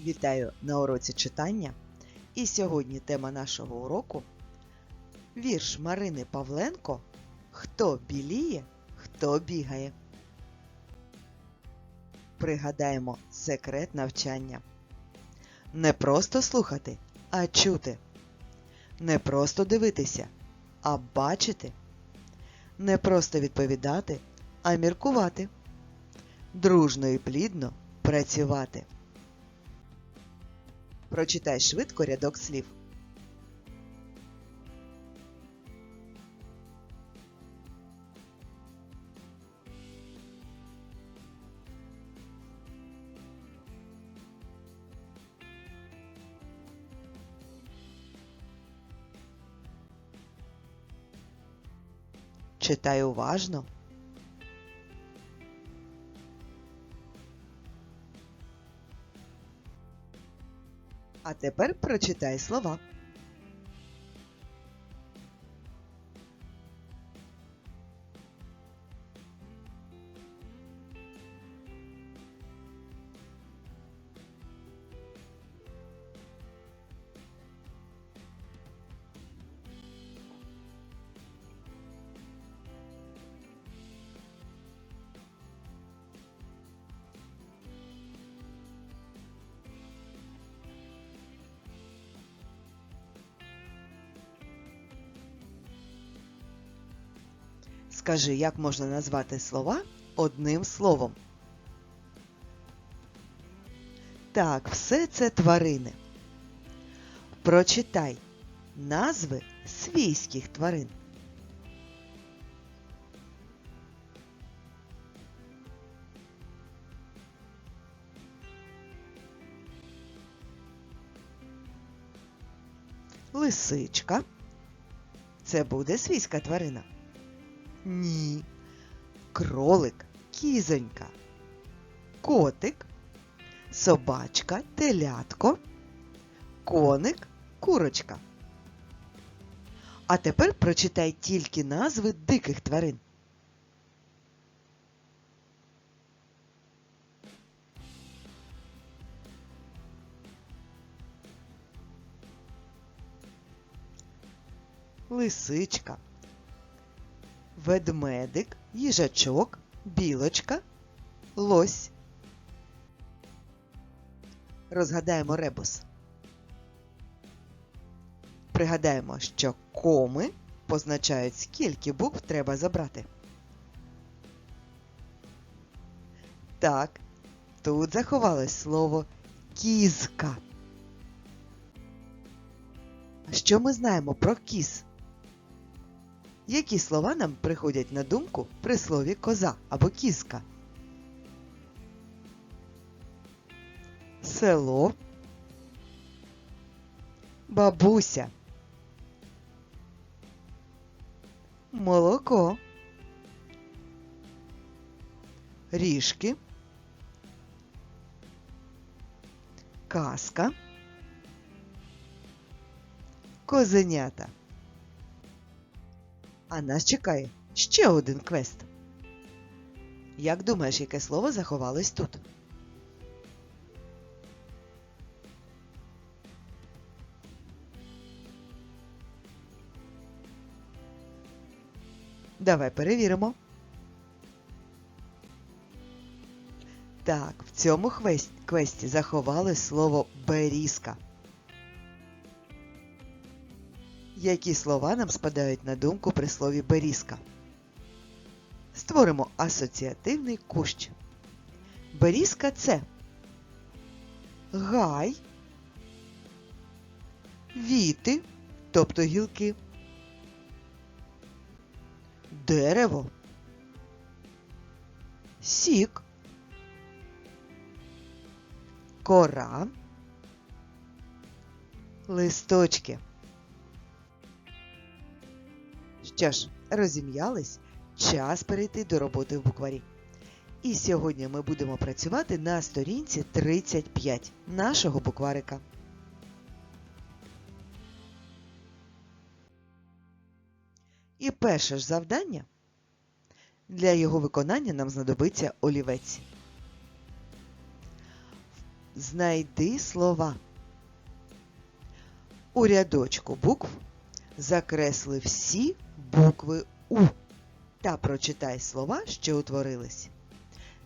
Вітаю на уроці читання. І сьогодні тема нашого уроку вірш Марини Павленко Хто біліє, хто бігає. Пригадаємо секрет навчання. Не просто слухати, а чути. Не просто дивитися, а бачити. Не просто відповідати, а міркувати. Дружно і плідно працювати. Прочитай швидко рядок слів. Читай уважно. А тепер прочитай слова. Скажи, як можна назвати слова одним словом? Так, все це тварини. Прочитай назви свійських тварин. Лисичка. Це буде свійська тварина. Ні. Кролик, кізонька, котик, собачка, телятко, коник, курочка. А тепер прочитай тільки назви диких тварин. Лисичка, ведмедик, їжачок, білочка, лось. Розгадаємо ребус. Пригадаємо, що коми позначають, скільки букв треба забрати. Так, тут заховалось слово кізка. Що ми знаємо про кіз? Які слова нам приходять на думку при слові коза або кізка? Село, бабуся, молоко, ріжки, казка, козенята. А нас чекає ще один квест. Як думаєш, яке слово заховалось тут? Давай перевіримо. Так, в цьому квесті заховалось слово берізка. Які слова нам спадають на думку при слові берізка? Створимо асоціативний кущ. Берізка це гай, віти, тобто гілки, дерево, сік, кора, листочки. Що ж, розім'ялись, час перейти до роботи в букварі. І сьогодні ми будемо працювати на сторінці 35 нашого букварика. І перше ж завдання. Для його виконання нам знадобиться олівець. знайди слова. У рядочку букв закресли всі букви У та прочитай слова, що утворились.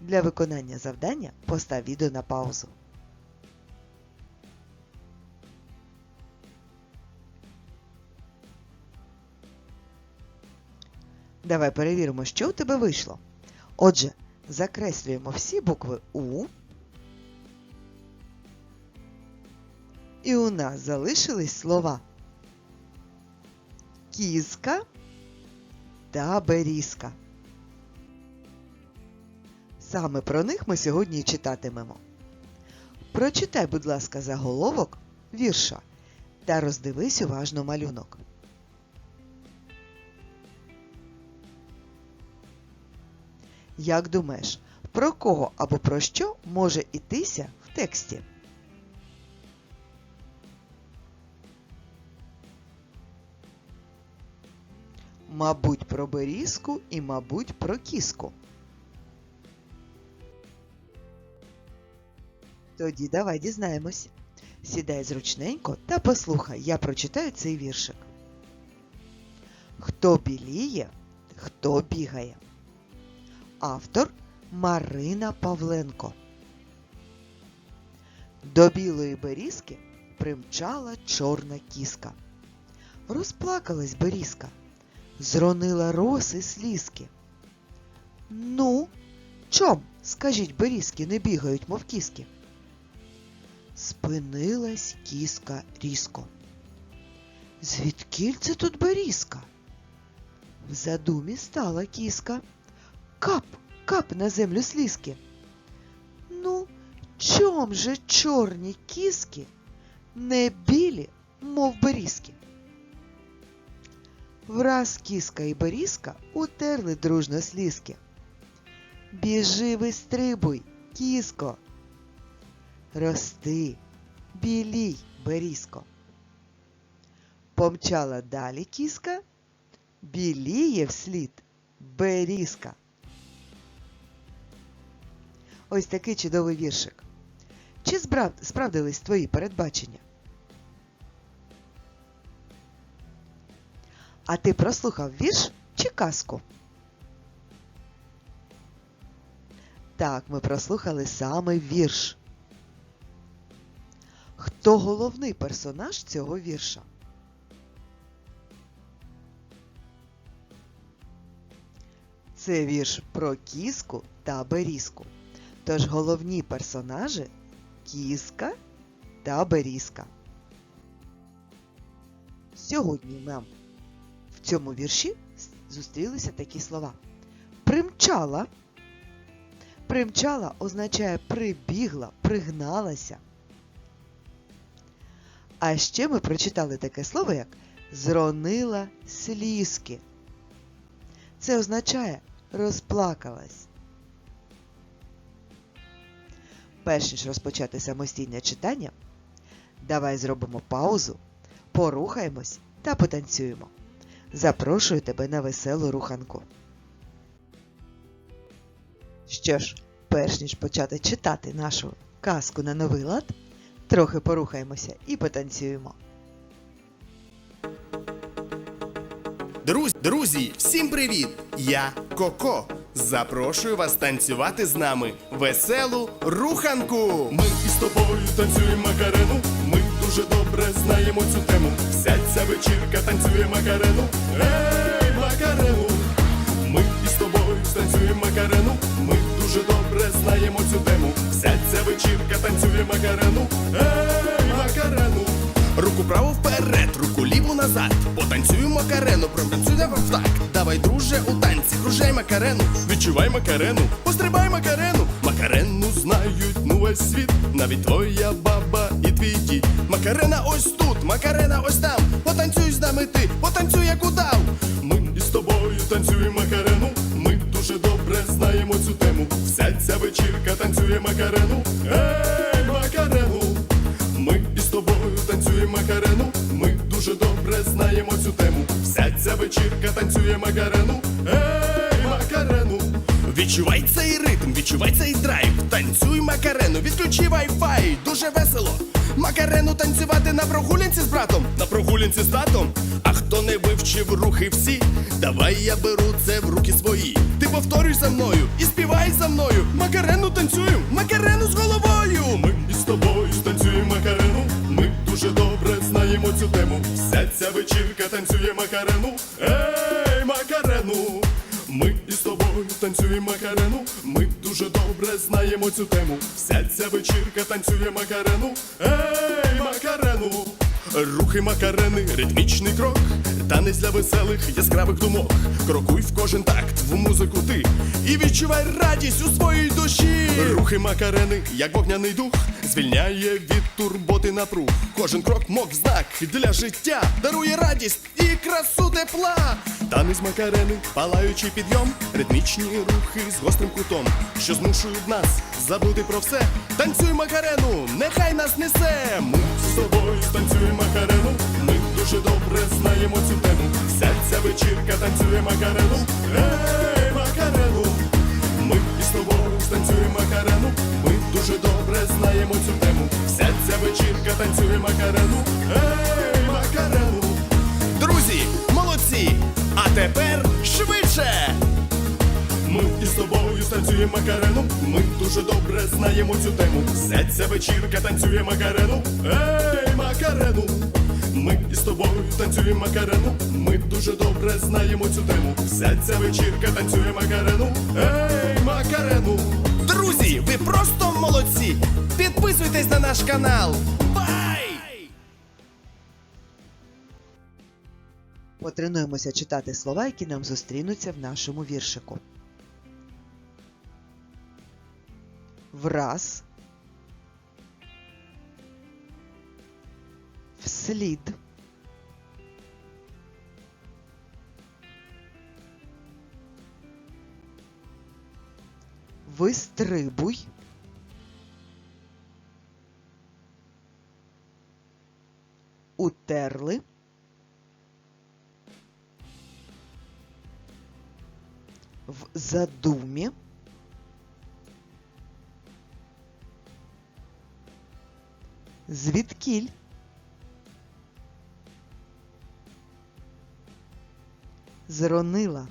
Для виконання завдання постав відео на паузу. Давай перевіримо, що у тебе вийшло. Отже, закреслюємо всі букви У. І у нас залишились слова кізка та берізка. Саме про них ми сьогодні читатимемо. Прочитай, будь ласка, заголовок вірша та роздивись уважно малюнок. Як думаєш, про кого або про що може йтися в тексті? Мабуть, про берізку і, мабуть, про кіску. Тоді давай дізнаємось. Сідай зручненько та послухай, я прочитаю цей віршик. Хто біліє, хто бігає. Автор Марина Павленко. До білої берізки примчала чорна кіска. Розплакалась берізка, зронила роси слізки. Ну, чом, скажіть, берізки не бігають, мов кіски? Спинилась кіска різко. Звідкіль це тут берізка? В задумі стала кіска. Кап, кап на землю слізки. Ну, чом же чорні кіски не білі, мов берізки? Враз кіска і берізка утерли дружно слізки. Біжи, вистрибуй, кіско. Рости, білій, берізко. Помчала далі кіска, біліє вслід берізка. Ось такий чудовий віршик. Чи справдились твої передбачення? А ти прослухав вірш чи казку? Так, ми прослухали саме вірш. Хто головний персонаж цього вірша? Це вірш про кіску та берізку. Тож головні персонажі кіска та берізка. Сьогодні нам цьому вірші зустрілися такі слова. Примчала. Примчала означає прибігла, пригналася. А ще ми прочитали таке слово, як зронила слізки. Це означає розплакалась. Перш ніж розпочати самостійне читання, давай зробимо паузу, порухаємось та потанцюємо. Запрошую тебе на веселу руханку. Що ж, перш ніж почати читати нашу казку на новий лад, трохи порухаємося і потанцюємо. Друзі, друзі, всім привіт! Я Коко. Запрошую вас танцювати з нами веселу руханку. Ми із тобою танцюємо макарену. Дуже добре знаємо цю тему. Вся ця вечірка танцює макарену. Ей, макарену! Ми із тобою танцюємо макарену. Ми дуже добре знаємо цю тему. Вся ця вечірка танцює макарену. Ей, макарену! Руку праву вперед, руку ліву назад. Потанцюємо макарену, протанцюємо в так. Давай, друже, у танці, кружай макарену. Відчувай макарену, пострибай макарену. Макарену знають ну весь світ. Навіть твоя баба і твій дід. Макарена ось тут, макарена ось там. Потанцюй з нами ти, потанцюй як удав. Ми із тобою танцюємо макарену. Ми дуже добре знаємо цю тему. Вся ця вечірка танцює макарену. Ей, макарену! Ми із тобою танцюємо макарену. Ми дуже добре знаємо цю тему. Вся ця вечірка танцює макарену. Ей! Відчувай цей ритм, відчувай цей драйв. Танцюй макарену, відключи вай-фай, дуже весело. Макарену танцювати на прогулянці з братом, на прогулянці з татом. А хто не вивчив рухи всі, давай я беру це в руки свої. Ти повторюй за мною і співай за мною. Макарену танцюємо, макарену з головою. Ми із тобою станцюємо макарену. Ми дуже добре знаємо цю тему. Вся ця вечірка танцює макарену. Ей, макарену! Ми танцюємо макарену. Ми дуже добре знаємо цю тему. Вся ця вечірка танцює макарену. Ей, макарену! Рухи макарени, ритмічний крок, танець для веселих яскравих думок. Крокуй в кожен такт, в музику ти і відчувай радість у своїй душі. Рухи макарени, як вогняний дух, звільняє від турботи напруг. Кожен крок мов знак для життя, дарує радість і красу тепла. Танець макарени, палаючий підйом, ритмічні рухи з гострим кутом, що змушують нас забути про все. Танцюй макарену, нехай нас несе. Ми з тобою станцюємо макарену. Ми дуже добре знаємо цю тему. Вся ця вечірка танцює макарену. Ей, макарену! Ми із тобою станцюємо макарену. Ми дуже добре знаємо цю тему. Вся ця вечірка танцює макарену. Ей, макарену! Друзі, молодці! А тепер швидше! Ми із тобою станцюємо макарену. Ми дуже добре знаємо цю тему. Вся ця вечірка танцює макарену. Ей, танцюємо макарену. Ми дуже добре знаємо цю тему. Вся ця вечірка танцює макарену. Ей, макарену! Друзі, ви просто молодці! Підписуйтесь на наш канал! Бай! Потренуємося читати слова, які нам зустрінуться в нашому віршику. Враз. Вслід. Вистрибуй. Утерли. в задумі. Звідкіль? Зронила.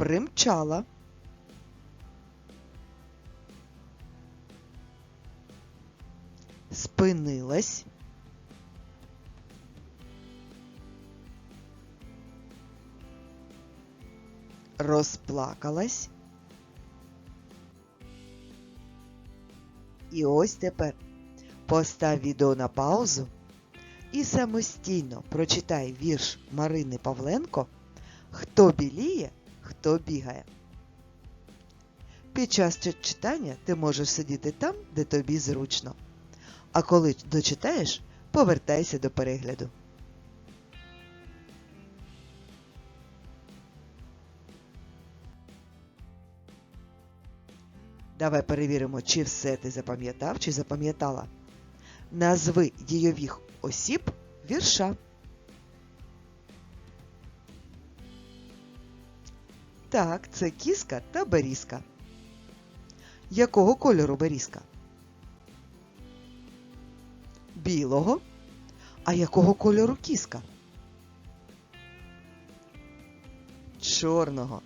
Примчала. Спинилась. розплакалась. І ось тепер постав відео на паузу і самостійно прочитай вірш Марини Павленко Хто біліє, хто бігає. Під час читання ти можеш сидіти там, де тобі зручно. А коли дочитаєш, повертайся до перегляду. Давай перевіримо, чи все ти запам'ятав, чи запам'ятала. Назви дійових осіб вірша. Так, це кіска та берізка. Якого кольору берізка? Білого. А якого кольору кіска? Чорного.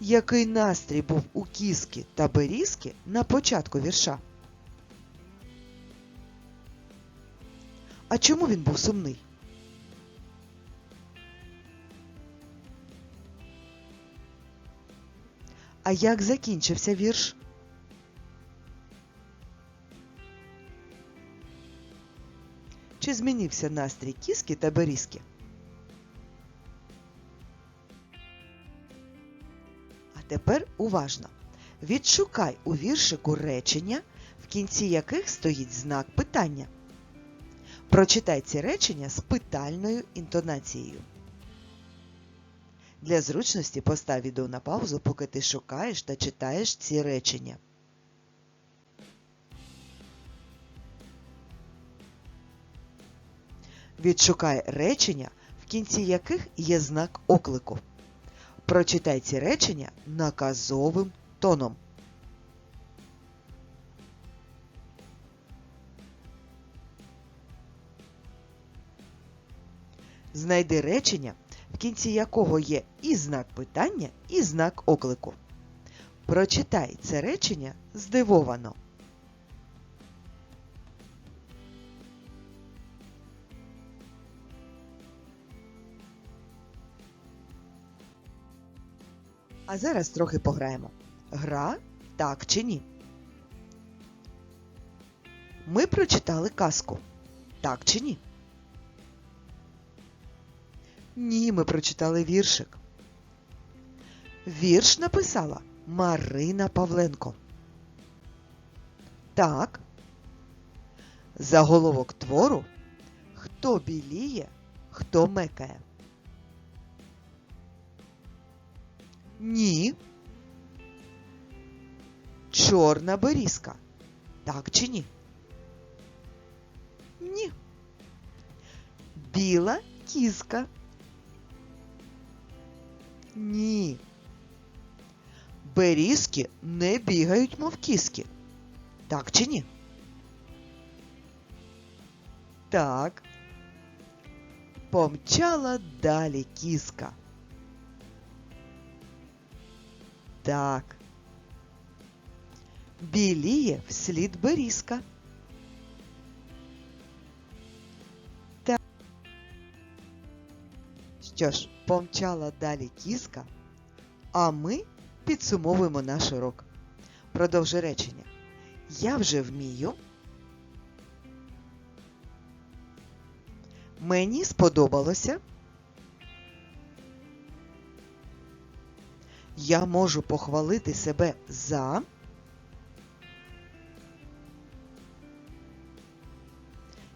Який настрій був у кіски та берізки на початку вірша? А чому він був сумний? А як закінчився вірш? Чи змінився настрій кіски та берізки? А тепер уважно. Відшукай у віршику речення, в кінці яких стоїть знак питання. Прочитай ці речення з питальною інтонацією. Для зручності постав відео на паузу, поки ти шукаєш та читаєш ці речення. Відшукай речення, в кінці яких є знак оклику. Прочитай ці речення наказовим тоном. Знайди речення, кінці якого є і знак питання, і знак оклику. Прочитай це речення здивовано. А зараз трохи пограємо. Гра так чи ні? Ми прочитали казку. Так чи ні? Ні, ми прочитали віршик. Вірш написала Марина Павленко. Так. Заголовок твору Хто біліє, хто мекає. Ні. Чорна берізка. Так чи ні? Ні. Біла кізка. Ні. Берізки не бігають, мов кіски. Так чи ні? Так. Помчала далі кіска. Так. Біліє вслід берізка. Що ж, помчала далі кіска, а ми підсумовуємо наш урок. Продовжи речення. Я вже вмію. Мені сподобалося. Я можу похвалити себе за.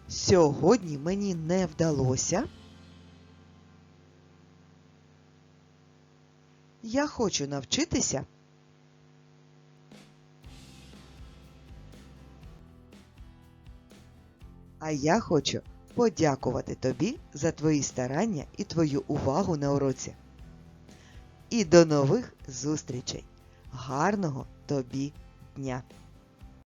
Сьогодні мені не вдалося. Я хочу навчитися. А я хочу подякувати тобі за твої старання і твою увагу на уроці. І до нових зустрічей. Гарного тобі дня!